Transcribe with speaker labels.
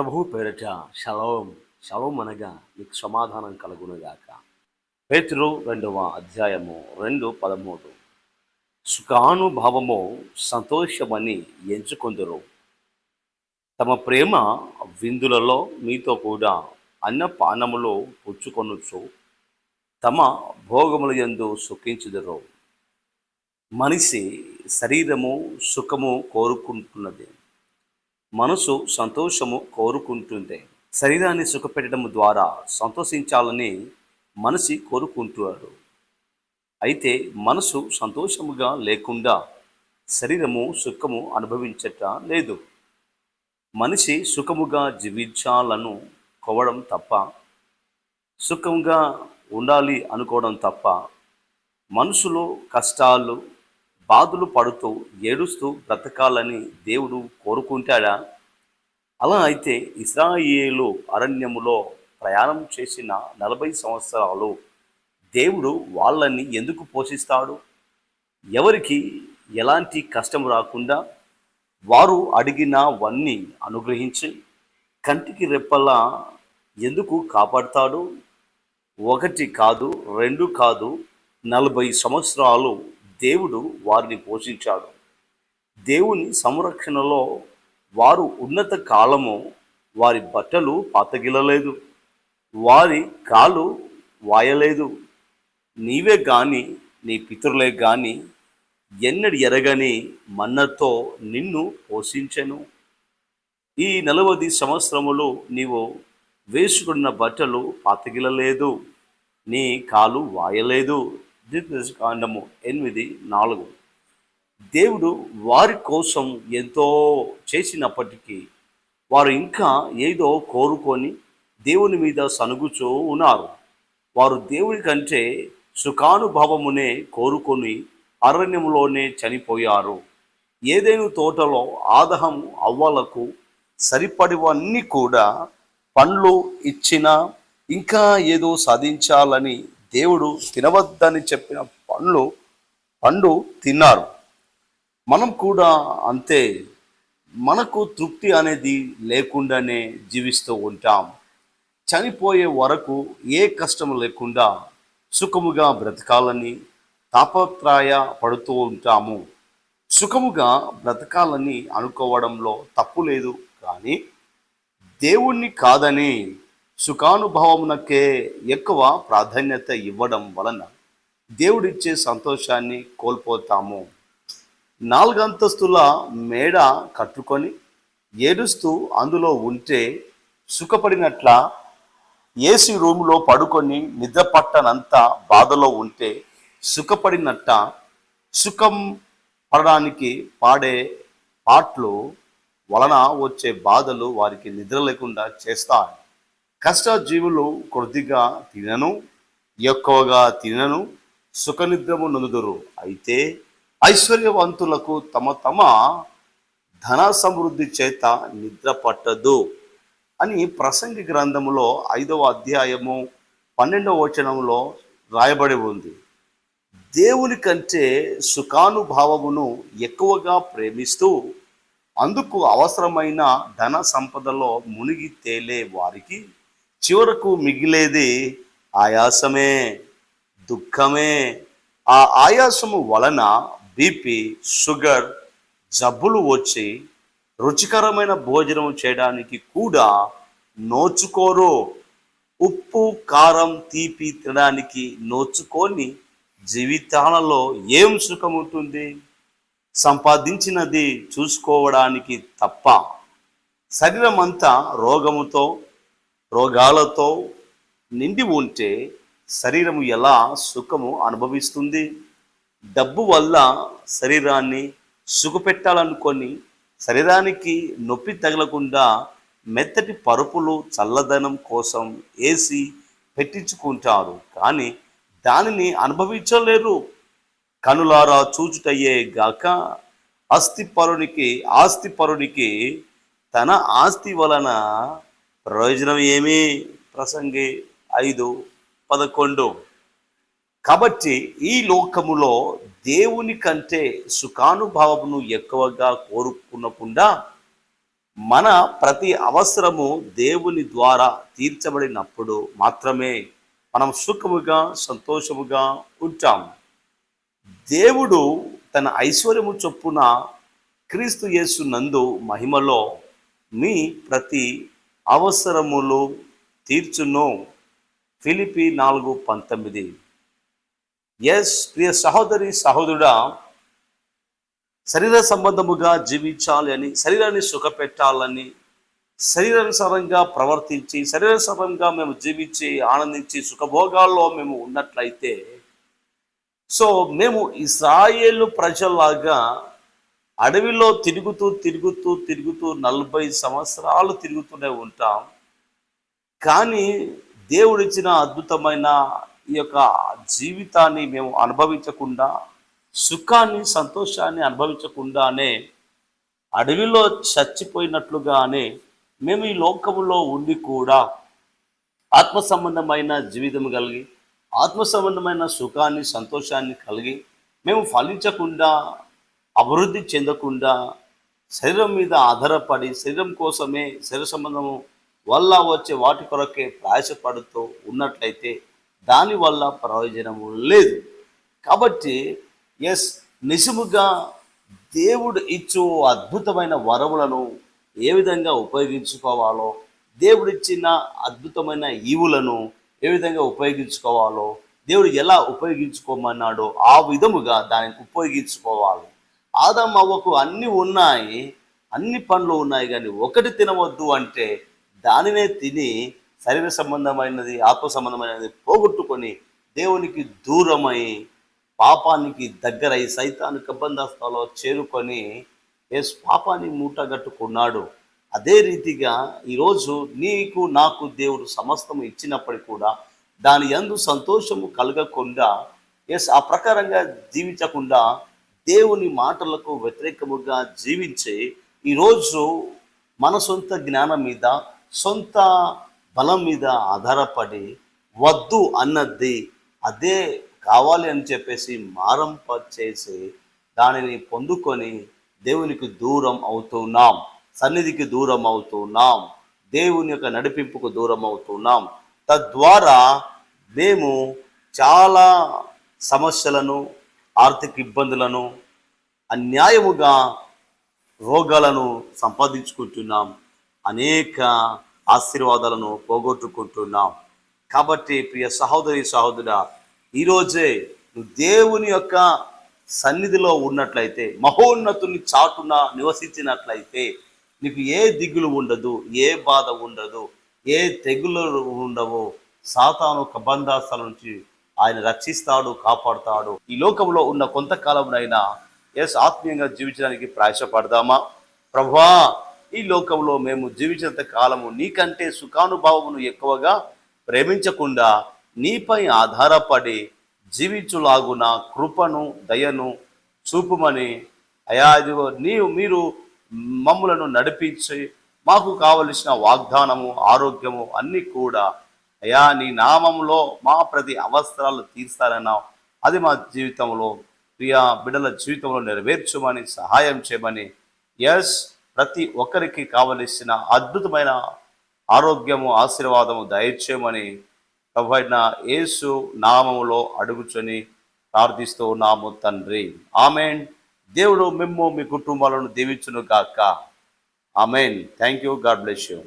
Speaker 1: ప్రభువు పేరట శలోం శలోం అనగా మీకు సమాధానం కలుగునుగాక. పేతురు రెండవ అధ్యాయము రెండు పదమూడు. సుఖానుభావము సంతోషమని ఎంచుకొందరు. తమ ప్రేమ విందులలో మీతో కూడా అన్నపానములో పుచ్చుకొనొచ్చు తమ భోగముల ఎందు సుఖించుదరు. మనిషి శరీరము సుఖము కోరుకుంటున్నది. మనసు సంతోషము కోరుకుంటుంది. శరీరాన్ని సుఖపెట్టడం ద్వారా సంతోషించాలని మనిషి కోరుకుంటున్నాడు అయితే మనసు సంతోషముగా లేకుండా శరీరము సుఖము అనుభవించట లేదు. మనిషి సుఖముగా జీవించాలను కోవడం తప్ప సుఖంగా ఉండాలి అనుకోవడం తప్ప మనసులో కష్టాలు బాధలు పడుతూ ఏడుస్తూ బ్రతకాలని దేవుడు కోరుకుంటాడా? అలా అయితే ఇస్రాయేలు అరణ్యములో ప్రయాణం చేసిన నలభై సంవత్సరాలు దేవుడు వాళ్ళని ఎందుకు పోషిస్తాడు? ఎవరికి ఎలాంటి కష్టం రాకుండా వారు అడిగినవన్నీ అనుగ్రహించి కంటికి రెప్పలా ఎందుకు కాపాడతాడు? ఒకటి కాదు రెండు కాదు నలభై సంవత్సరాలు దేవుడు వారిని పోషించాడు. దేవుని సంరక్షణలో వారు ఉన్నత కాలము వారి బట్టలు పాతగిలలేదు. వారి కాలు వాయలేదు. నీవే గాని నీ పితరులే గాని ఎన్నడి ఎరగని మన్నతో నిన్ను పోషించెను. ఈ నలవది సంవత్సరములు నీవు వేసుకున్న బట్టలు పాతగిలలేదు. నీ కాలు వాయలేదు. కాండము ఎనిమిది నాలుగు. దేవుడు వారి కోసం ఎంతో చేసినప్పటికీ వారు ఇంకా ఏదో కోరుకొని దేవుని మీద సనుగుచూ ఉన్నారు. వారు దేవుని కంటే సుఖానుభవమునే కోరుకొని అరణ్యంలోనే చనిపోయారు. ఏదైనా తోటలో ఆదహం అవ్వలకు సరిపడివన్నీ కూడా పండ్లు ఇచ్చిన ఇంకా ఏదో సాధించాలని దేవుడు తినవద్దని చెప్పిన పండ్లు పండు తిన్నారు. మనం కూడా అంతే మనకు తృప్తి అనేది లేకుండానే జీవిస్తూ ఉంటాం. చనిపోయే వరకు ఏ కష్టం లేకుండా సుఖముగా బ్రతకాలని తాపత్రాయ పడుతూ ఉంటాము. సుఖముగా బ్రతకాలని అనుకోవడంలో తప్పు లేదు కానీ దేవుణ్ణి కాదని సుఖానుభవమునకే ఎక్కువ ప్రాధాన్యత ఇవ్వడం వలన దేవుడిచ్చే సంతోషాన్ని కోల్పోతాము. నాలుగంతస్తుల మేడ కట్టుకొని ఏడుస్తూ అందులో ఉంటే సుఖపడినట్ల ఏసీ రూమ్లో పడుకొని నిద్ర పట్టనంత బాధలో ఉంటే సుఖపడినట్ట సుఖం పడడానికి పాడే పాటలు వలన వచ్చే బాధలు వారికి నిద్ర లేకుండా చేస్తాయి. కష్టజీవులు కొద్దిగా తినను ఎక్కువగా తినను సుఖనిద్రము నొందుదురు. అయితే ఐశ్వర్యవంతులకు తమ తమ ధన సమృద్ధి చేత నిద్ర పట్టదు అని ప్రసంగి గ్రంథములో ఐదవ అధ్యాయము పన్నెండవ వచనంలో రాయబడి ఉంది. దేవుని కంటే సుఖానుభావమును ఎక్కువగా ప్రేమిస్తూ అందుకు అవసరమైన ధన సంపదలో మునిగి తేలే వారికి చివరకు మిగిలేది ఆయాసమే దుఃఖమే. ఆ ఆయాసము వలన బీపీ షుగర్ జబ్బులు వచ్చి రుచికరమైన భోజనం చేయడానికి కూడా నోచుకోరు. ఉప్పు కారం తీపి తినడానికి నోచుకొని జీవితాలలో ఏం సుఖం ఉంటుంది సంపాదించినది చూసుకోవడానికి తప్ప. శరీరం అంతా రోగముతో రోగాలతో నిండి ఉంటే శరీరం ఎలా సుఖము అనుభవిస్తుంది? డబ్బు వల్ల శరీరాన్ని సుఖపెట్టాలనుకొని శరీరానికి నొప్పి తగలకుండా మెత్తటి పరుపులు చల్లదనం కోసం ఏసి పెట్టించుకుంటారు. కానీ దానిని అనుభవించలేరు. కనులారా చూచుటయ్యే గాక అస్థిపరునికి ఆస్తిపరునికి తన ఆస్తి వలన ప్రయోజనం ఏమి? ప్రసంగి ఐదు పదకొండు. కాబట్టి ఈ లోకములో దేవుని కంటే సుఖానుభావమును ఎక్కువగా కోరుకునకుండా మన ప్రతి అవసరము దేవుని ద్వారా తీర్చబడినప్పుడు మాత్రమే మనం సుఖముగా సంతోషముగా ఉంటాం. దేవుడు తన ఐశ్వర్యము చొప్పున క్రీస్తు యేసు నందు మహిమలో మీ ప్రతి అవసరములు తీర్చును. ఫిలిపి నాలుగు పంతొమ్మిది. ఎస్ ప్రియ సహోదరి సహోదరుడా శరీర సంబంధముగా జీవించాలి అని శరీరాన్ని సుఖపెట్టాలని శరీరానుసారంగా ప్రవర్తించి శరీరానుసారంగా మేము జీవించి ఆనందించి సుఖభోగాల్లో మేము ఉన్నట్లయితే సో మేము ఇస్రాయేలు ప్రజల్లాగా అడవిలో తిరుగుతూ తిరుగుతూ తిరుగుతూ నలభై సంవత్సరాలు తిరుగుతూనే ఉంటాం. కానీ దేవుడిచ్చిన అద్భుతమైన ఈ యొక్క జీవితాన్ని మేము అనుభవించకుండా సుఖాన్ని సంతోషాన్ని అనుభవించకుండానే అడవిలో చచ్చిపోయినట్లుగానే మేము ఈ లోకములో ఉండి కూడా ఆత్మ సంబంధమైన జీవితం కలిగి ఆత్మ సంబంధమైన సుఖాన్ని సంతోషాన్ని కలిగి మేము ఫలించకుండా అభివృద్ధి చెందకుండా శరీరం మీద ఆధారపడి శరీరం కోసమే శరీర సంబంధము వల్ల వచ్చే వాటి కొరకే ప్రయాసపడుతూ ఉన్నట్లయితే దానివల్ల ప్రయోజనము లేదు. కాబట్టి ఎస్ నిజముగా దేవుడు ఇచ్చు అద్భుతమైన వరములను ఏ విధంగా ఉపయోగించుకోవాలో దేవుడిచ్చిన అద్భుతమైన ఈవులను ఏ విధంగా ఉపయోగించుకోవాలో దేవుడు ఎలా ఉపయోగించుకోమన్నాడో ఆ విధముగా దానిని ఉపయోగించుకోవాలి. ఆదం అవ్వకు ఉన్నాయి అన్ని పనులు ఉన్నాయి కానీ ఒకటి తినవద్దు అంటే దానినే తిని శరీర సంబంధమైనది ఆత్మ సంబంధమైనది పోగొట్టుకొని దేవునికి దూరమై పాపానికి దగ్గరై సైతాను కబంధస్థలో చేరుకొని ఏ పాపాన్ని మూటగట్టుకున్నాడు అదే రీతిగా ఈరోజు నీకు నాకు దేవుడు సమస్తము ఇచ్చినప్పటికీ కూడా దాని యందు సంతోషము కలగకుండా ఎస్ ఆ ప్రకారంగా జీవించకుండా దేవుని మాటలకు వ్యతిరేకముగా జీవించి ఈరోజు మన సొంత జ్ఞానం మీద సొంత బలం మీద ఆధారపడి వద్దు అన్నది అదే కావాలి అని చెప్పేసి మారంప చేసి దానిని పొందుకొని దేవునికి దూరం అవుతున్నాం. సన్నిధికి దూరం అవుతున్నాం. దేవుని యొక్క నడిపింపుకు దూరం అవుతున్నాం. తద్వారా మేము చాలా సమస్యలను ఆర్థిక ఇబ్బందులను అన్యాయముగా రోగాలను సంపాదించుకుంటున్నాం. అనేక ఆశీర్వాదాలను పోగొట్టుకుంటున్నాం. కాబట్టి ప్రియ సహోదరి సహోదర ఈరోజే నువ్వు దేవుని యొక్క సన్నిధిలో ఉన్నట్లయితే మహోన్నతుని చాటున నివసించినట్లయితే నీకు ఏ దిగులు ఉండదు ఏ బాధ ఉండదు ఏ తెగులు ఉండవు. సాతాను కబంధాస్తాల నుంచి ఆయన రక్షిస్తాడు కాపాడుతాడు. ఈ లోకంలో ఉన్న కొంతకాలంనైనా ఎస్ ఆత్మీయంగా జీవించడానికి ప్రయాసపడదామా? ప్రభా ఈ లోకంలో మేము జీవించినంత కాలము నీకంటే సుఖానుభవమును ఎక్కువగా ప్రేమించకుండా నీపై ఆధారపడి జీవించులాగున కృపను దయను చూపుమని అయా ఇదిగో నీవు మీరు మమ్ములను నడిపించి మాకు కావలసిన వాగ్దానము ఆరోగ్యము అన్నీ కూడా అయ్యా నీ నామంలో మా ప్రతి అవసరాలు తీర్స్తారన్నావు అది మా జీవితంలో ప్రియా బిడ్డల జీవితంలో నెరవేర్చమని సహాయం చేయమని ఎస్ ప్రతి ఒక్కరికి కావలసిన అద్భుతమైన ఆరోగ్యము ఆశీర్వాదము దయచేయమని ప్రభుత్వ యేసు నామములో అడుగుచొని ప్రార్థిస్తూ ఉన్నాము తండ్రి. ఆమెన్ దేవుడు మిమ్ము మీ కుటుంబాలను దీవించును గాక amen thank you God bless you